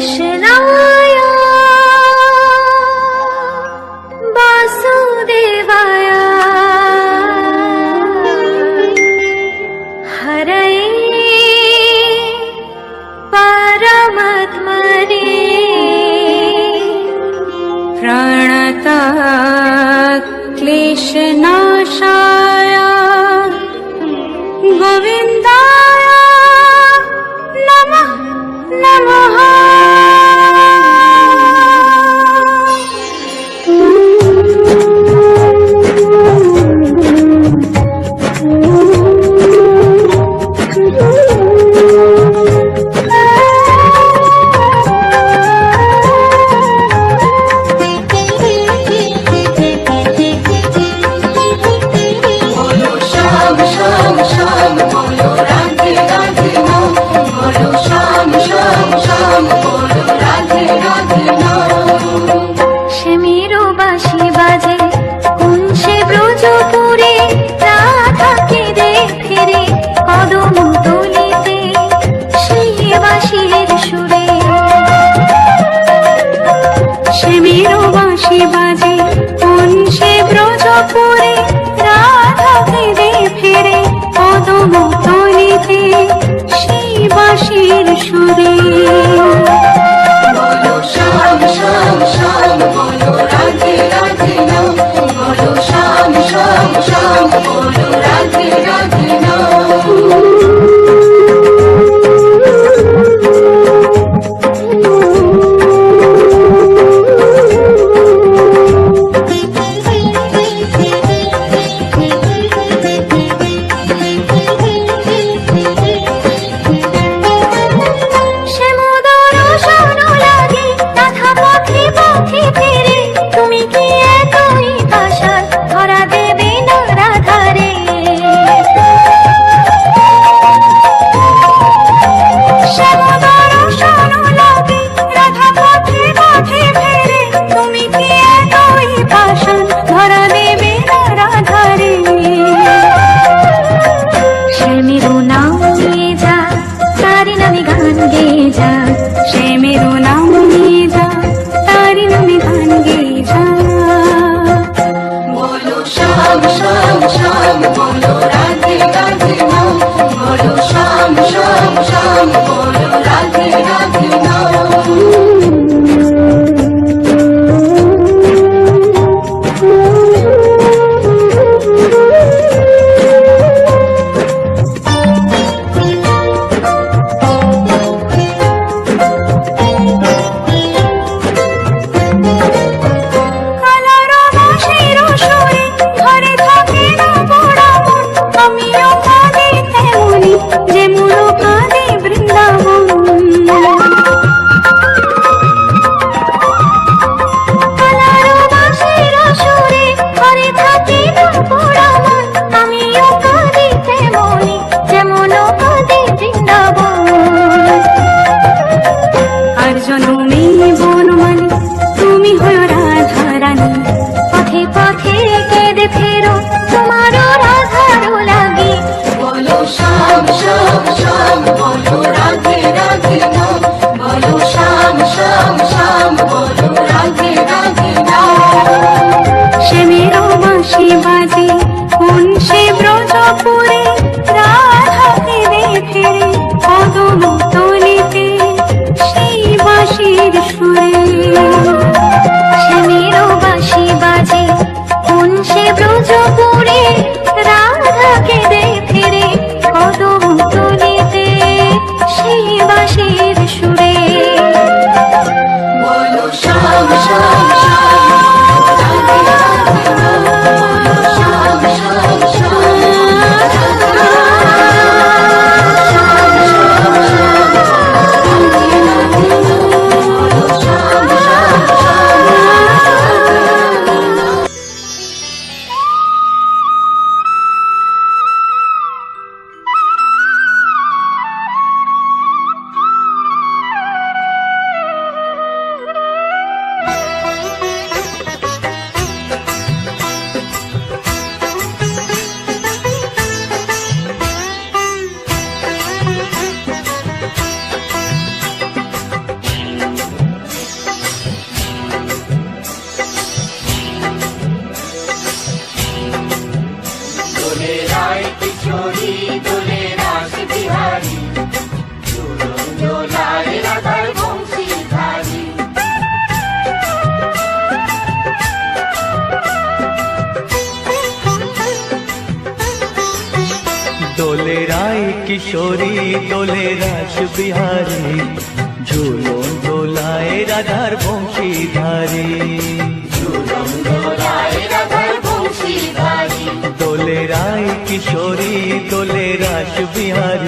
是。বলো রাধে রাধে 长风夜。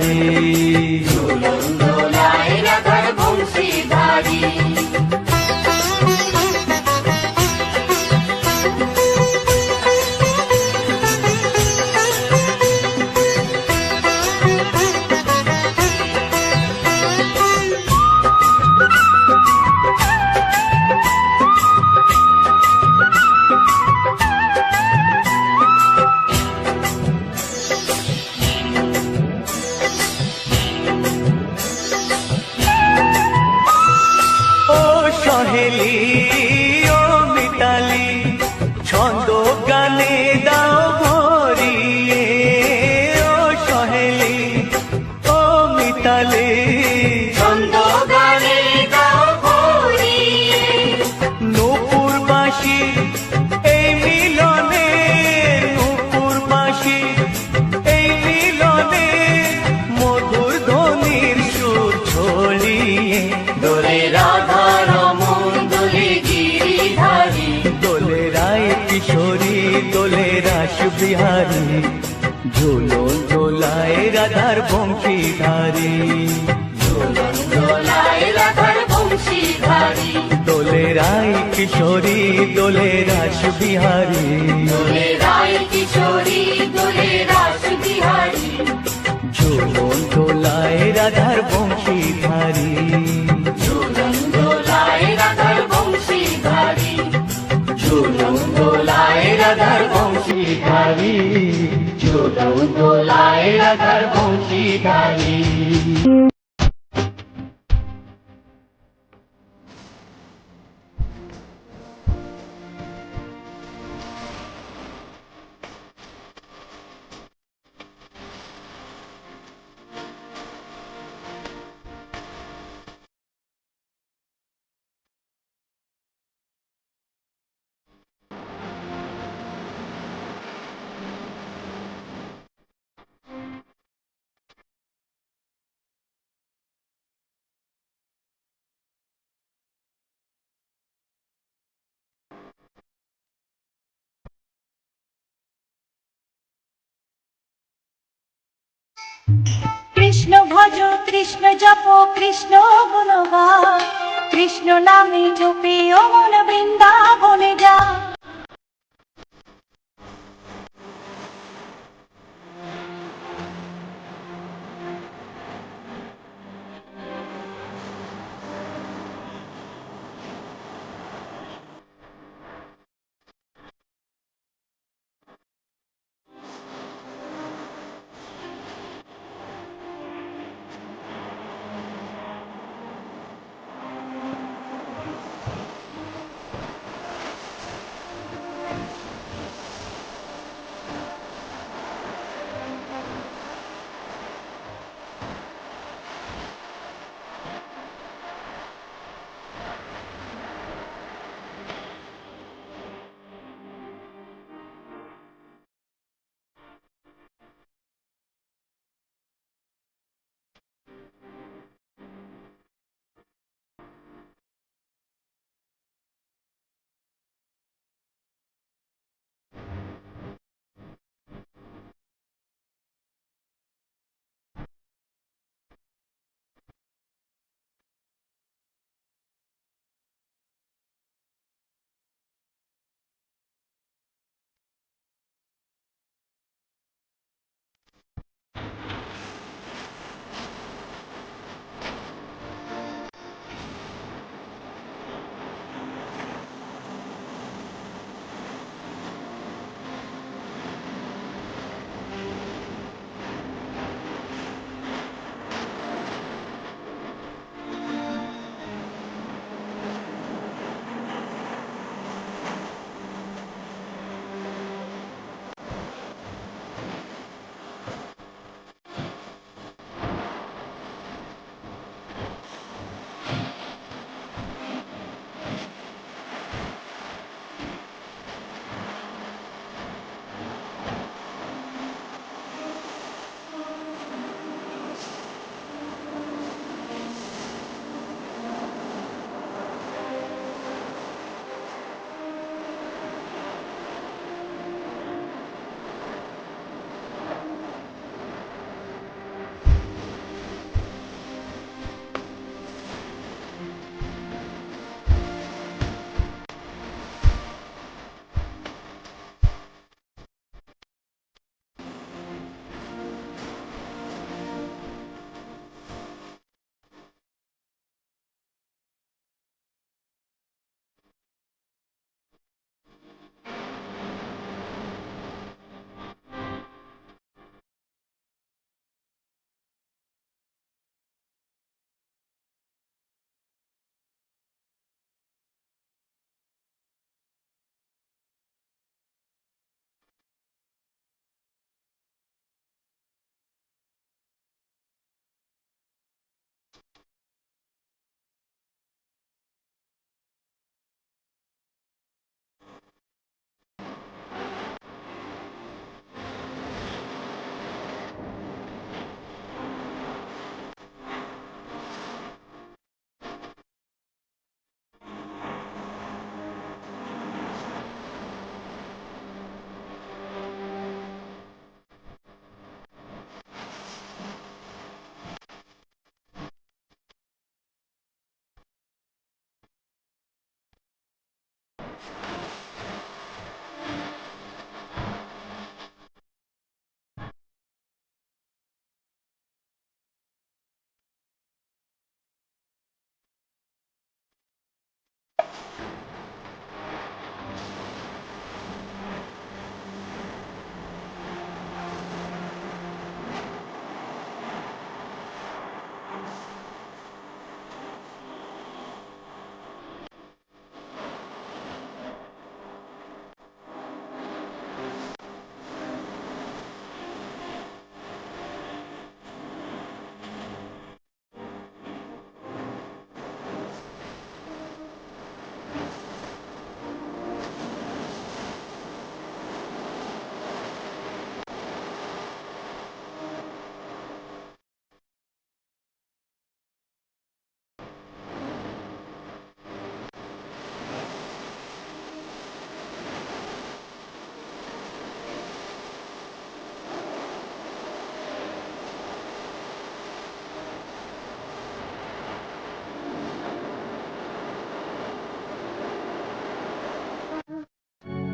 বংশীধারী বিহারী ঝুলো দোলায় রাধার বংশীধারী। রাধার বংশীধারী। দোলে রায় কিশোরী দোলে রাস বিহারী। দোলে রায় কিশোরী দোলে রাস বিহারী। ঝুলো দোলায় রাধার বংশীধারী। ঝুলন দোলায় রাধার डोलाएर घर भौसी धारी। छोटो डोलाएर घर भौसी धारी। কৃষ্ণ ভজ কৃষ্ণ জপ কৃষ্ণ গুণগা কৃষ্ণ নামে জপে অমন বৃন্দাবনে যা।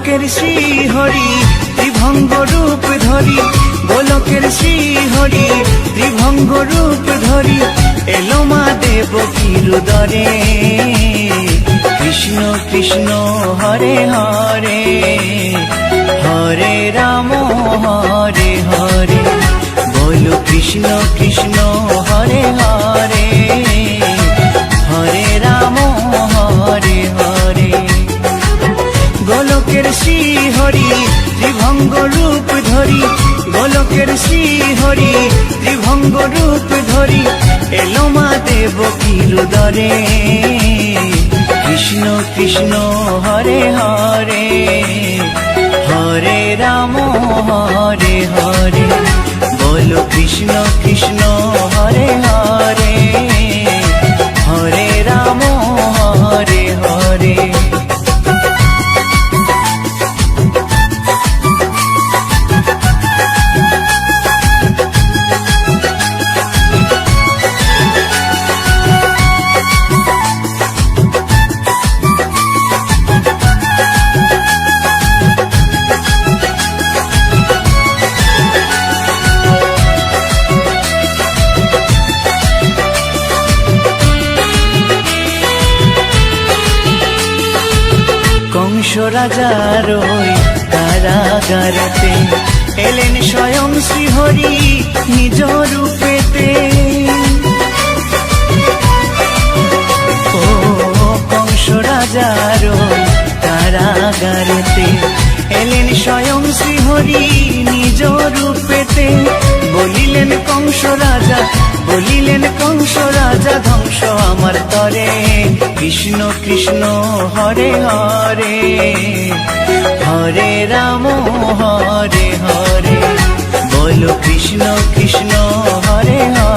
গোলকের শ্রীহরি, ত্রিভঙ্গ রূপ ধরি। গোলকের শ্রীহরি, ত্রিভঙ্গ রূপ ধরি। এলো মা দেব কিরুদরে কৃষ্ণ কৃষ্ণ, হরে হরে। হরে রাম, হরে হরে। বলো কৃষ্ণ কৃষ্ণ, হরে হরে। শ্রীহরি ত্রিভঙ্গ রূপ ধরি, গোলকের শ্রীহরি, ত্রিভঙ্গ রূপ ধরি, এলো মা দেব কিরুদরে কৃষ্ণ কৃষ্ণ, হরে হরে হরে রাম, হরে হরে। বলো কৃষ্ণ কৃষ্ণ হরে হরে হরে। কংস রাজার ওই কারাগারেতে এলেন স্বয়ং শ্রীহরি নিজ রূপেতে। ও কংস রাজার ওই কারাগারেতে এলেন স্বয়ং শ্রীহরি নিজ রূপেতে। বলিলেন কংস রাজা, বলিলেন কংস রাজা, ধ্বংস আমার তরে। কৃষ্ণ কৃষ্ণ, হরে হরে হরে রাম, হরে হরে। বলো কৃষ্ণ কৃষ্ণ, হরে হরে।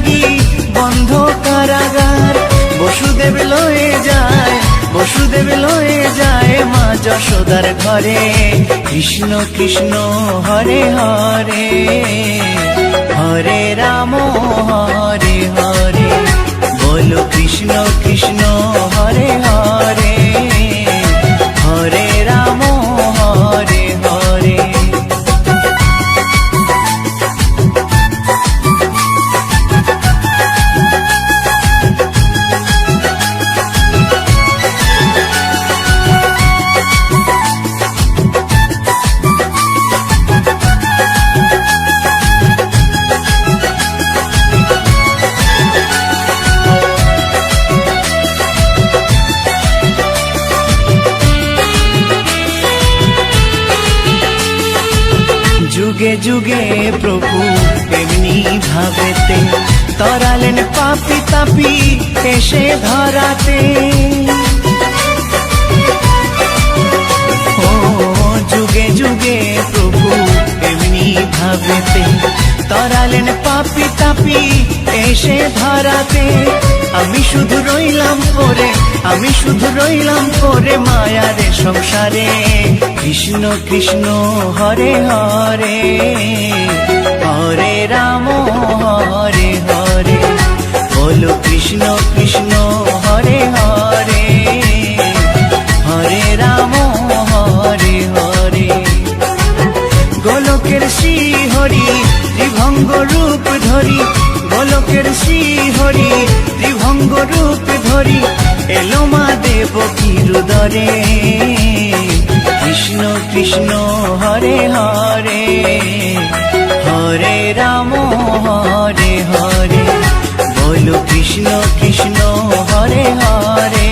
লাগি বন্ধ কারাগার। বসুদেব লয়ে যায়, বসুদেব লয়ে যায় মা যশোদার ঘরে। কৃষ্ণ কৃষ্ণ, হরে হরে হরে রাম, হরে হরে। বলো কৃষ্ণ কৃষ্ণ, হরে হরে। যুগে প্রভু এমনি ভাবেতে তরালেন পাপি তাপি এসে ধরাতে। ও, যুগে যুগে প্রভু এমনি ভাবেতে তরালেন পাপি তাপি, এসে ধরাতে। আমি শুধু রইলাম পরে, আমি শুধু রইলাম পরে মায়ারে সংসারে। কৃষ্ণ কৃষ্ণ, হরে হরে হরে রাম, হরে হরে। বলো কৃষ্ণ কৃষ্ণ ধরি এলো মা দেব কিরুদরে। কৃষ্ণ কৃষ্ণ, হরে হরে হরে রাম, হরে হরে। বলো কৃষ্ণ কৃষ্ণ, হরে হরে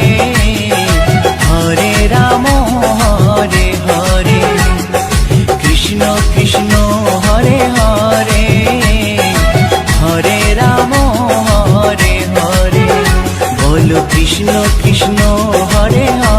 হরে রাম, হরে কৃষ্ণ কৃষ্ণ হরে হরে।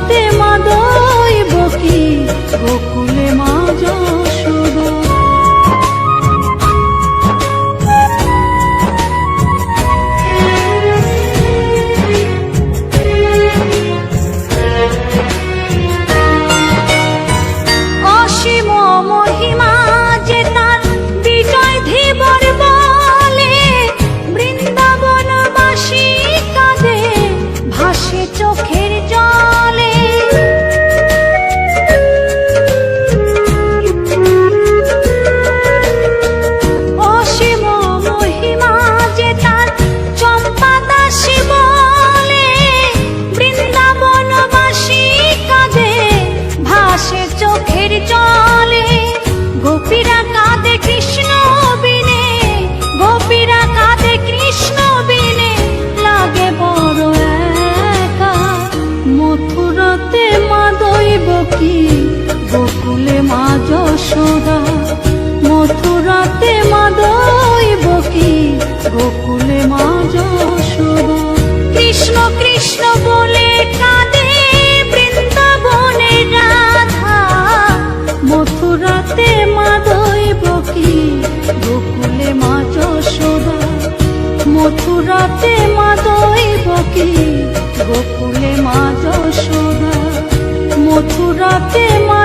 হাতে গোকুলে মা যশোদা মথুরাতে মা